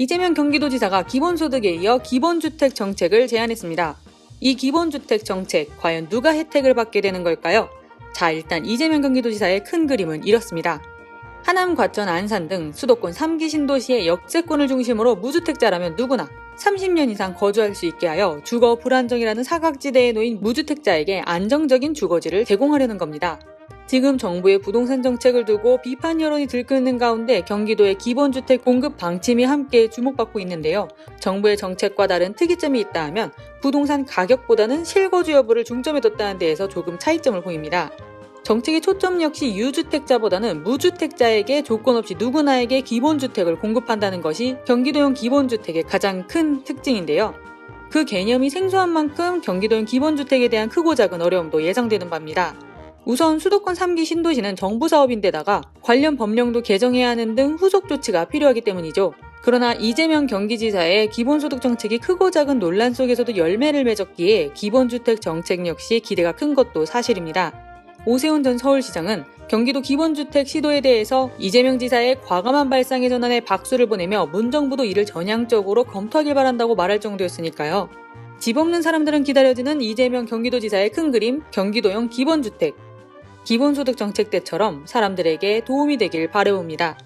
이재명 경기도지사가 기본소득에 이어 기본주택 정책을 제안했습니다. 이 기본주택 정책, 과연 누가 혜택을 받게 되는 걸까요? 자, 일단 이재명 경기도지사의 큰 그림은 이렇습니다. 하남, 과천, 안산 등 수도권 3기 신도시의 역세권을 중심으로 무주택자라면 누구나 30년 이상 거주할 수 있게 하여 주거 불안정이라는 사각지대에 놓인 무주택자에게 안정적인 주거지를 제공하려는 겁니다. 지금 정부의 부동산 정책을 두고 비판 여론이 들끓는 가운데 경기도의 기본주택 공급 방침이 함께 주목받고 있는데요. 정부의 정책과 다른 특이점이 있다 하면 부동산 가격보다는 실거주 여부를 중점에 뒀다는 데에서 조금 차이점을 보입니다. 정책의 초점 역시 유주택자보다는 무주택자에게 조건 없이 누구나에게 기본주택을 공급한다는 것이 경기도형 기본주택의 가장 큰 특징인데요. 그 개념이 생소한 만큼 경기도형 기본주택에 대한 크고 작은 어려움도 예상되는 바입니다. 우선 수도권 3기 신도시는 정부 사업인데다가 관련 법령도 개정해야 하는 등 후속 조치가 필요하기 때문이죠. 그러나 이재명 경기지사의 기본소득 정책이 크고 작은 논란 속에서도 열매를 맺었기에 기본주택 정책 역시 기대가 큰 것도 사실입니다. 오세훈 전 서울시장은 경기도 기본주택 시도에 대해서 이재명 지사의 과감한 발상의 전환에 박수를 보내며 문정부도 이를 전향적으로 검토하길 바란다고 말할 정도였으니까요. 집 없는 사람들은 기다려지는 이재명 경기도지사의 큰 그림 경기도형 기본주택. 기본소득 정책 때처럼 사람들에게 도움이 되길 바라봅니다.